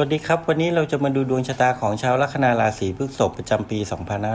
วัสดีครับ วันนี้เราจะมาดูดวงชะตาของชาวลัคนาราศีพฤษภประจำปี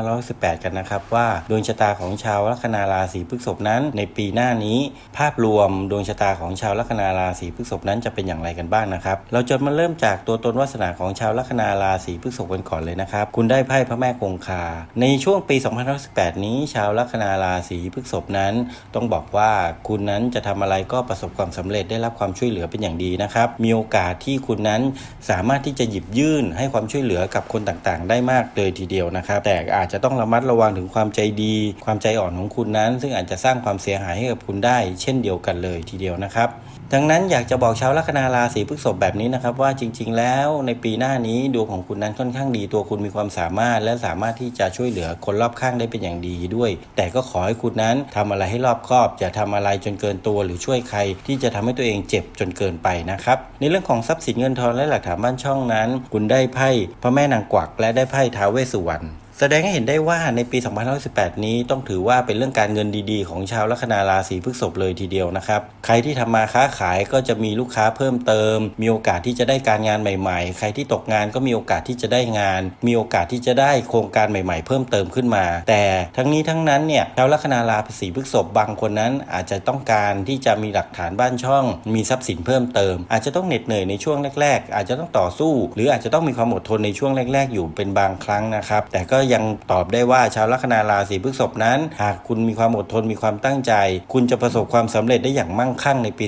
2518 กันนะครับ ว่าดวงชะตาของชาวลัคนาราศีพฤษภนั้นในปีหน้านี้ ภาพรวมดวงชะตาของชาวลัคนาราศีพฤษภนั้นจะเป็นอย่างไรกันบ้างนะครับ เราจะมาเริ่มจากตัวตนวาสนาของชาวลัคนาราศีพฤษภกันก่อนเลยนะครับ คุณได้ไพ่พระแม่คงคา ในช่วงปี 2518 นี้ ชาวลัคนาราศีพฤษภนั้น ต้องบอกว่าคุณนั้นจะทำอะไรก็ประสบความสำเร็จได้รับความช่วยเหลือเป็นอย่างดีนะครับมีโอกาสที่คุณนั้นสามารถที่จะหยิบยื่นให้ความช่วยเหลือกับคนต่างๆ ได้มากเลยทีเดียวนะครับ แต่อาจจะต้องระมัดระวังถึงความใจดี ความใจอ่อนของคุณนั้น ซึ่งอาจจะสร้างความเสียหายให้กับคุณได้ เช่นเดียวกันเลยทีเดียวนะครับ ดังนั้นอยากจะบอกชาวลัคนาราศีพฤษภแบบนี้นะครับว่าจริง ๆ แล้วในปีหน้านี้ดวงของคุณนั้นค่อนข้างดีตัวคุณมีความสามารถ และสามารถที่จะช่วยเหลือคนรอบข้างได้เป็นอย่างดีด้วย แต่ก็ขอให้คุณนั้นทำอะไรให้รอบคอบอย่าทำอะไรจนเกินตัว หรือช่วยใครที่จะทำให้ตัวเองเจ็บจนเกินไปนะครับในเรื่องของทรัพย์สินเงินทองและหลักฐานบ้านช่องนั้น คุณได้ไพ่พระแม่นางกวักและได้ไพ่ท้าวเวสสุวรรณ แสดงให้เห็นได้ว่าในปี 2518 นี้ต้องถือว่าเป็นเรื่องการเงินดีๆ ของชาวลัคนาราศีพฤษภเลยทีเดียวนะครับ ใครที่ทำมาค้าขายก็จะมีลูกค้าเพิ่มเติม มีโอกาสที่จะได้การงานใหม่ ๆ ใครที่ตกงานก็มีโอกาสที่จะได้งาน มีโอกาสที่จะได้โครงการใหม่ ๆ เพิ่มเติมขึ้นมา แต่ทั้งนี้ทั้งนั้นเนี่ยชาวลัคนาราศีพฤษภบางคนนั้นอาจจะต้องการที่จะมีหลักฐานบ้านช่อง มีทรัพย์สินเพิ่มเติม อาจจะต้องเหน็ดเหนื่อยในช่วงแรก ๆ อาจจะต้องต่อสู้ หรืออาจจะต้องมีความอดทนในช่วงแรก ๆ อยู่เป็นบางครั้งนะครับแต่ก็ยังตอบได้ว่าชาวลัคนาราศีพฤษภนั้น หากคุณมีความอดทนมีความตั้งใจ คุณจะประสบความสำเร็จได้อย่างมั่งคั่งในปี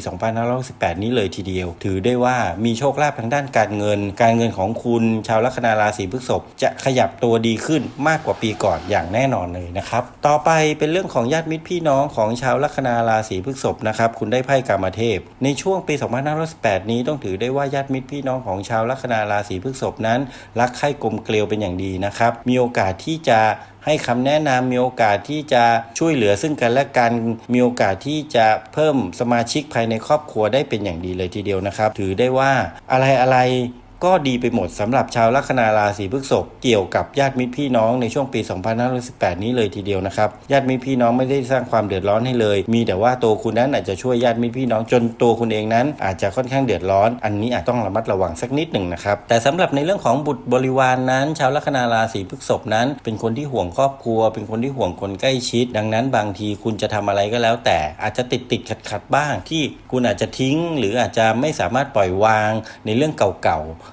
2518นี้เลยทีเดียว ถือได้ว่ามีโชคลาภทางด้านการเงิน การเงินของคุณชาวลัคนาราศีพฤษภจะขยับตัวดีขึ้นมากกว่าปีก่อนอย่างแน่นอนเลยนะครับต่อไปเป็นเรื่องของญาติมิตรพี่น้องของชาวลัคนาราศีพฤษภนะครับคุณได้ไพ่กามเทพ ในช่วงปี 2518 นี้ต้องถือได้ว่าญาติมิตรพี่น้องของชาวลัคนาราศีพฤษภนั้น รักใคร่กลมเกลียวเป็นอย่างดีนะครับมีโอกาสที่จะให้คำแนะนำมีโอกาสที่จะช่วยเหลือซึ่งกันและกัน มีโอกาสที่จะเพิ่มสมาชิกภายในครอบครัวได้เป็นอย่างดีเลยทีเดียวนะครับ ถือได้ว่าอะไรอะไร ก็ดีไปหมดสำหรับชาวลัคนาราศีพฤษภเกี่ยวกับญาติมิตรพี่น้องในช่วงปี 2518 นี้เลยทีเดียวนะครับ ญาติมิตรพี่น้องไม่ได้สร้างความเดือดร้อนให้เลย มีแต่ว่าตัวคุณนั้นอาจจะช่วยญาติมิตรพี่น้องจนตัวคุณเองนั้น อาจจะค่อนข้างเดือดร้อน อันนี้อาจต้องระมัดระวังสักนิดหนึ่งนะครับ แต่สำหรับในเรื่องของบุตรบริวารนนั้น ชาวลัคนาราศีพฤษภนั้น เป็นคนที่ห่วงครอบครัว เป็นคนที่ห่วงคนใกล้ชิด ดังนั้นบางทีคุณจะทำอะไรก็แล้ว แต่อาจจะติดติดขัดขัดบ้าง ที่คุณอาจจะทิ้ง หรืออาจจะไม่สามารถปล่อยวางในเรื่องเก่าๆ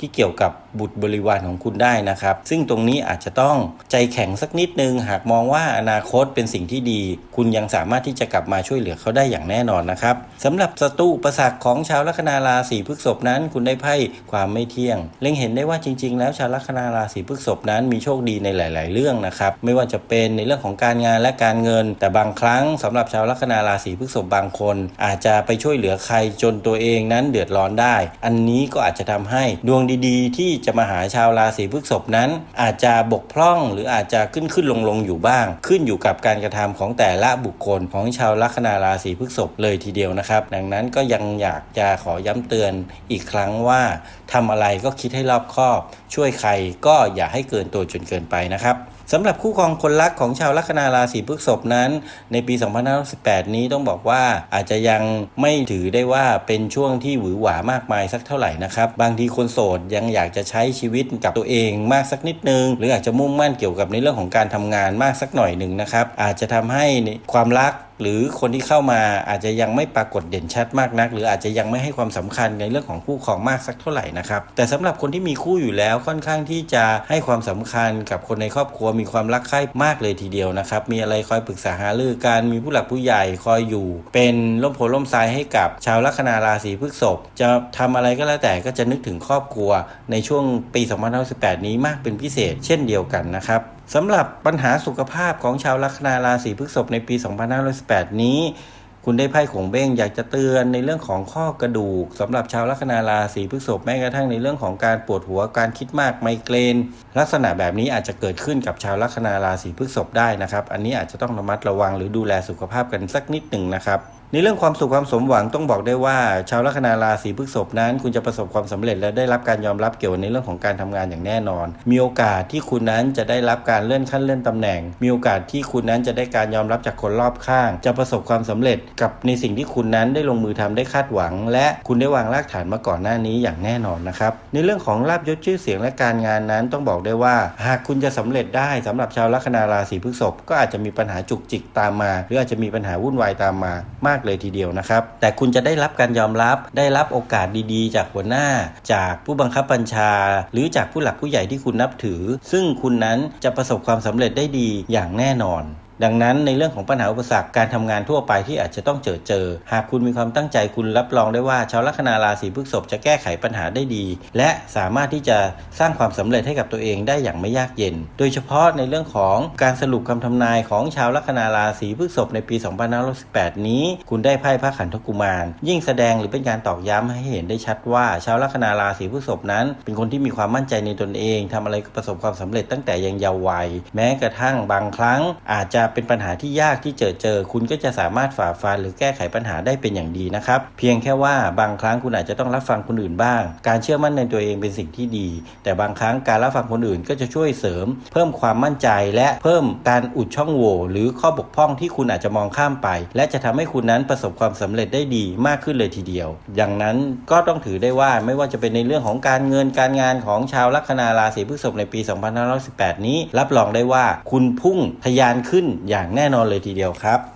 ที่เกี่ยวกับบุตรบริวารของคุณได้นะครับ ซึ่งตรงนี้อาจจะต้องใจแข็งสักนิดนึง หากมองว่าอนาคตเป็นสิ่งที่ดี คุณยังสามารถที่จะกลับมาช่วยเหลือเขาได้อย่างแน่นอนนะครับสำหรับศัตรูอุประสักของชาวลัคนาราศีพฤษภนั้น คุณได้ไพ่ความไม่เที่ยง เล็งเห็นได้ว่าจริง ๆ แล้วชาวลัคนาราศีพฤษภนั้นมีโชคดีในหลาย ๆ เรื่องนะครับไม่ว่าจะเป็นในเรื่องของการงานและการเงิน แต่บางครั้งสำหรับชาวลัคนาราศีพฤษภบางคน อาจจะไปช่วยเหลือใครจนตัวเองนั้นเดือดร้อนได้ อันนี้ก็อาจจะทำให้ดวงดีๆ ที่จะมาหาชาวราศีพฤษภนั้น อาจจะบกพร่องหรืออาจจะขึ้นขึ้นลงลงอยู่บ้าง ขึ้นอยู่กับการกระทำของแต่ละบุคคลของชาวลัคนาราศีพฤษภเลยทีเดียวนะครับ ดังนั้นก็ยังอยากจะขอย้ำเตือนอีกครั้งว่าทำอะไรก็คิดให้รอบคอบ ช่วยใครก็อย่าให้เกินตัวจนเกินไปนะครับ สำหรับคู่ครองคนรักของชาวลัคนาราศีพฤษภนั้น ในปี 2518 นี้ต้องบอกว่าอาจจะยังไม่ถือได้ว่าเป็นช่วงที่หวือหวามากมายสักเท่าไหร่นะครับ บางทีคนโสดยังอยากจะใช้ชีวิตกับตัวเองมากสักนิดนึง หรืออาจจะมุ่งมั่นเกี่ยวกับในเรื่องของการทำงานมากสักหน่อยหนึ่งนะครับ อาจจะทำให้ความรักหรือคนที่เข้ามาอาจจะยังไม่ปรากฏเด่นชัดมากนัก หรืออาจจะยังไม่ให้ความสำคัญในเรื่องของคู่ครองมากสักเท่าไหร่นะครับแต่สำหรับคนที่มีคู่อยู่แล้วค่อนข้างที่จะให้ความสำคัญกับคนในครอบครัวมีความรักใคร่มากเลยทีเดียวนะครับมีอะไรคอยปรึกษาหารือกันมีผู้หลักผู้ใหญ่คอยอยู่ เป็นร่มโพล่มทรายให้กับชาวลัคนาราศีพฤษภจะทำอะไรก็แล้วแต่ก็จะนึกถึงครอบครัวในช่วงปี2518 นี้มากเป็นพิเศษ เช่นเดียวกันนะครับ สำหรับปัญหาสุขภาพของชาวลัคนาราศีพฤษภในปี 2518 นี้ คุณได้ไพ่ของเบ้งอยากจะเตือนในเรื่องของข้อกระดูกสำหรับชาวลัคนาราศีพฤษภแม้กระทั่งในเรื่องของการปวดหัวการคิดมากไมเกรน ลักษณะแบบนี้อาจจะเกิดขึ้นกับชาวลัคนาราศีพฤษภได้นะครับ อันนี้อาจจะต้องระมัดระวังหรือดูแลสุขภาพกันสักนิดหนึ่งนะครับ ในเรื่องความสุขความสมหวังต้องบอกได้ว่า ชาวลัคนาราศีพฤษภนั้น คุณจะประสบความสำเร็จและได้รับการยอมรับเกี่ยวในเรื่องของการทำงานอย่างแน่นอน มีโอกาสที่คุณนั้นจะได้รับการเลื่อนขั้นเลื่อนตำแหน่ง มีโอกาสที่คุณนั้นจะได้การยอมรับจากคนรอบข้าง จะประสบความสำเร็จกับในสิ่งที่คุณนั้นได้ลงมือทำได้คาดหวัง และคุณได้วางรากฐานมาก่อนหน้านี้อย่างแน่นอนนะครับในเรื่องของลาบยศชื่อเสียงและการงานนั้นต้องบอกได้ว่า หากคุณจะสำเร็จได้สำหรับชาวลัคนาราศีพฤษภก็อาจจะมีปัญหาจุกจิกตามมา หรืออาจจะมีปัญหาวุ่นวายตามมามากเลยทีเดียวนะครับ แต่คุณจะได้รับการยอมรับได้รับโอกาสดีๆ จากหัวหน้า จากผู้บังคับบัญชา หรือจากผู้หลักผู้ใหญ่ที่คุณนับถือ ซึ่งคุณนั้นจะประสบความสำเร็จได้ดีอย่างแน่นอน ดังนั้นในเรื่องของปัญหาอุปสรรคการทำงานทั่วไปที่อาจจะต้องเจอเจอ หากคุณมีความตั้งใจคุณรับรองได้ว่าชาวลัคนาราศีพฤษภจะแก้ไขปัญหาได้ดี และสามารถที่จะสร้างความสำเร็จให้กับตัวเองได้อย่างไม่ยากเย็น โดยเฉพาะในเรื่องของการสรุปคำทำนายของชาวลัคนาราศีพฤษภในปี 2518 นี้ คุณได้ไพ่พระขันธกุมาร ยิ่งแสดงหรือเป็นการตอกย้ำให้เห็นได้ชัดว่า ชาวลัคนาราศีพฤษภนั้น เป็นคนที่มีความมั่นใจในตนเองทำอะไรก็ประสบความสำเร็จตั้งแต่ยังเยาว์วัย แม้กระทั่งบางครั้งอาจจะเป็นปัญหาที่ยากที่เจอเจอ คุณก็จะสามารถฝ่าฟันหรือแก้ไขปัญหาได้เป็นอย่างดีนะครับ เพียงแค่ว่าบางครั้งคุณอาจจะต้องรับฟังคนอื่นบ้าง การเชื่อมั่นในตัวเองเป็นสิ่งที่ดี แต่บางครั้งการรับฟังคนอื่นก็จะช่วยเสริม เพิ่มความมั่นใจและเพิ่มการอุดช่องโหว่หรือข้อบกพร่องที่คุณอาจจะมองข้ามไป และจะทำให้คุณนั้นประสบความสำเร็จได้ดีมากขึ้นเลยทีเดียวดังนั้นก็ต้องถือได้ว่าไม่ว่าจะเป็นในเรื่องของการเงินการงานของชาวลัคนาราศีพฤษภในปี 2518 นี้ รับรองได้ว่าคุณพุ่งทะยานขึ้นอย่างแน่นอนเลยทีเดียวครับ